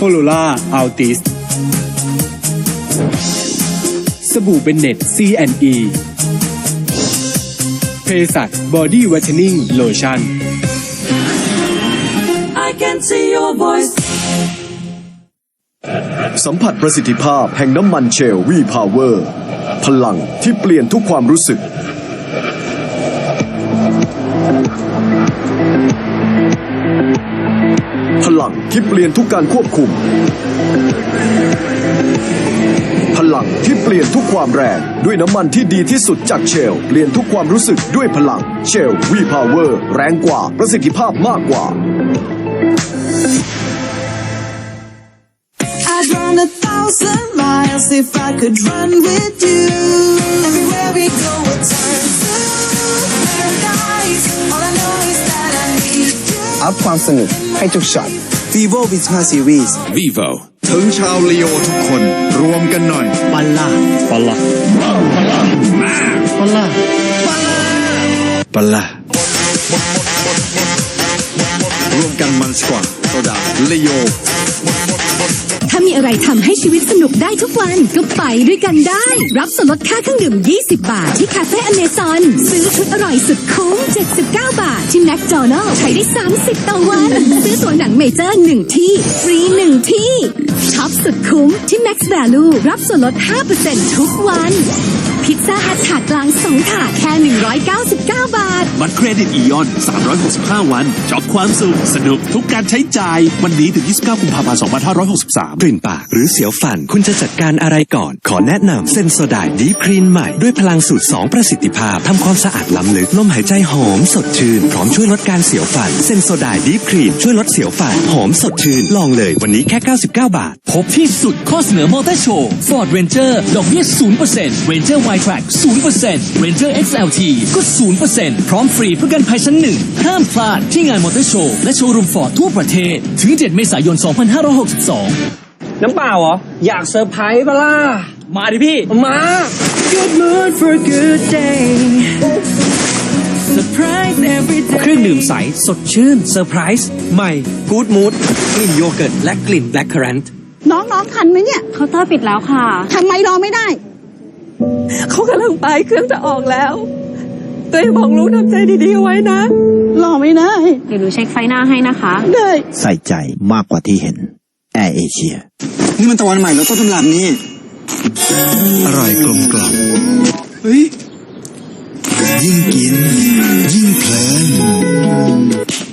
โคโรล่าอัลติสสบู่เบนเน็ต C&E เภสัชบอดี้วัชนิ่งโลชั่น I can see your voice. สัมผัสประสิทธิภาพแห่งน้ำมันเชลวีพาวเวอร์ พลังที่เปลี่ยนทุกความรู้สึก ที่เปลี่ยนทุกการควบคุม พลังที่เปลี่ยนทุกความแรง ด้วยน้ำมันที่ดีที่สุดจากเชล เปลี่ยนทุกความรู้สึกด้วยพลังเชลวีพาวเวอร์แรงกว่าประสิทธิภาพมากกว่า I'd run a thousand miles if I could run with you. Everywhere we go, it turns to paradise. All I know is that I need you. อัพความสนุกให้ทุกช็อต vivo v i t a series vivo ถึงชาวลีโอทุกคน รวมกันหน่อยปัลล่าปะละปัลล่าปัลล่ารวมกันมันสกว่าโซดาลีโอถ้ามี อะไรทำให้ชีวิตสนุกได้ทุกวันก็ไปด้วยกันได้ รับส่วนลดค่าเครื่องดื่ม 20 บาท ที่คาเฟ่อเมซอนซื้อชุดอร่อยสุดคุ้ม 79 บาท ที่แมคโดนัลล์ใช้ได้ 30 ต่อวัน ซื้อตัวหนังเมเจอร์1ที่ ฟรี 1 ที่ช็อปสุดคุ้มที่ Max Value รับส่วนลด 5%ทุกวันพิ ซซ่าฮัทถาดกลาง2ถาดแค่ 199 บาท บัตรเครดิตอียอน 365 วันช็อปความสุข สนุกทุกการใช้จ่าย วันนี้ถึง 29 กุมภาพันธ์ 2563 กลิ่นปากหรือเสียวฟัน คุณจะจัดการอะไรก่อน ขอแนะนำเซนโซไดดีครีนใหม่ ด้วยพลังสูตร 2 ประสิทธิภาพ ทำความสะอาดล้ำลึกลมหายใจหอมสดชื่น พร้อมช่วยลดการเสียวฟัน เซนโซไดดีครีนช่วยลดเสียวฟัน หอมสดชื่น ลองเลยวันนี้แค่ 99 บาท พบที่สุดข้อเสนอมอเตอร์โชว์ Ford Ranger ดอกเบี้ย0% Ranger Y-Track 0% Ranger XLT ก็ 0%พร้อมฟรีประกันภัยชั้นหนึ่งห้ามพลาดที่งานมอเตอร์โชว์และโชว์รูมฟอร์ดทั่วประเทศ ถึง 7 เมษายน 2562 น้ำเปล่าเหรอ อยากเซอร์ไพรส์ปะล่ะ มาดิพี่ มา Good mood for a good day. Surprise every day. เครื่องดื่มใส สดชื่นเซอร์ไพรส์ใหม่ Good Mood กลิ่นโยเกิร์ตและกลิ่นแบล็คเคอร์แรนต์น้องน้องทันไหมเนี่ยเคาน์เตอร์ปิดแล้วค่ะทำไมรอไม่ได้ เขากำลังไปเครื่องจะออกแล้วตัวเองบอกลูกทำใจดีๆไว้นะรอไม่ได้เดี๋ยวหนูเช็คไฟหน้าให้นะคะ ได้ ใส่ใจมากกว่าที่เห็นแอร์เอเชีย นี่มันตะวันใหม่แล้วต้นตำรับนี่อร่อยกลมกล่อมเฮ้ยยิ่งกิน ยิ่งเพลิน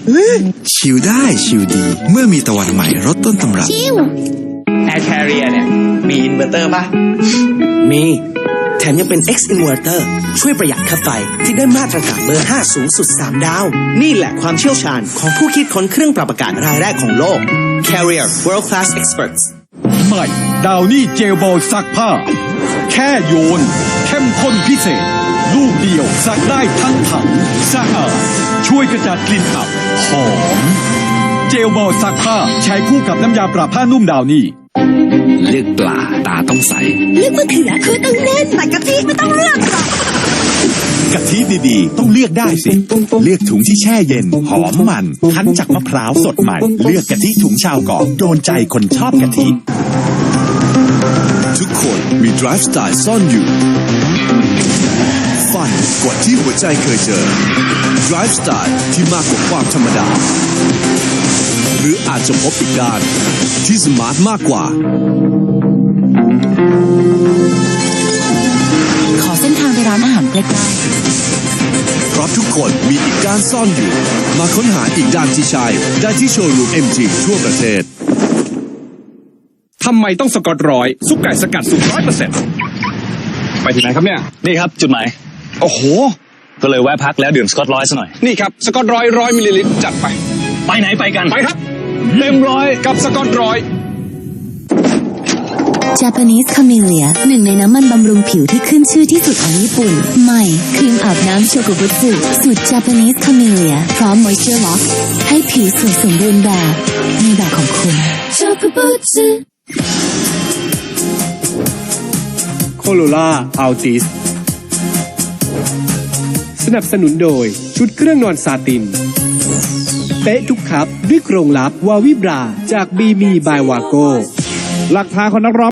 เฮ้ยชิวได้ชิวดี เมื่อมีตะวันใหม่รสต้นตำรับแอร์แคเรียเนี่ย มีอินเวอร์เตอร์ป่ะ มีแถมยังเป็น X inverter ช่วยประหยัดค่าไฟที่ได้มาตรฐานเบอร์ 5 สูงสุด 3 ดาว นี่แหละความเชี่ยวชาญของผู้คิดค้นเครื่องปรับอากาศรายแรกของโลก Carrier World Class Experts ใหม่ดาวนี่เจลบอลซักผ้า แค่โยน เข้มข้นพิเศษ ลูกเดียวซักได้ทั้งถังสะอาดช่วยกระจัดกลิ่นอับหอม เจลบอลซักผ้าใช้คู่กับน้ำยาปรับผ้านุ่มดาวนี่ ลือกปลาตาต้องใส เลือกมะเขือคือต้องเน้นแต่กะทิไม่ต้องเลือกหรอกกะทิดีๆ ต้องเลือกได้สิ เลือกถุงที่แช่เย็น หอมมัน คั้นจากมะพร้าวสดใหม่ เลือกกะทิถุงชาวเกาะโดนใจคนชอบกะทิ ทุกคนมี Drive Style ซ่อนอยู่ฟันกว่าที่หัวใจเคยเจอ Drive Style ที่มากกว่าความธรรมดาห รืออาจจะพบอีกด้านที่สมาร์ทมากกว่า ขอเส้นทางไปร้านอาหารใกล้เพราะทุกคนมีอีกด้านซ่อนอยู่ มาค้นหาอีกด้านที่ใช่ได้ที่โชว์รูม MG ทั่วประเทศทำไมต้องสกอตรอย ซุปไก่สกัดสูตรร้อยเปอร์เซ็นต์ไปที่ไหนครับเนี่ย นี่ครับ จุดหมาย โอ้โห ก็เลยแวะพักแล้วดื่มสกอตร้อยซะหน่อย นี่ครับ สกอตรอยร้อยมิลลิลิตรจัดไป ไปไหนไปกัน ไปครับ เต็มร้อยกับสกอตรอย Japanese Camellia หนึ่งในน้ำมันบำรุงผิวที่ขึ้นชื่อที่สุดของญี่ปุ่น ใหม่ครีมอาบน้ำโชกุบุสึสูตร Japanese Camellia พร้อม Moisture Lock ให้ผิวสวยสมบูรณ์แบบในแบบของคุณโชกุบุสึโคโรล่าอัลติส สนับสนุนโดยชุดเครื่องนอนซาติน เป๊ะทุกครับ ด้วยโครงลับวาวิบรา จากบีมีบายวาโก หลักฐานของนักร้อง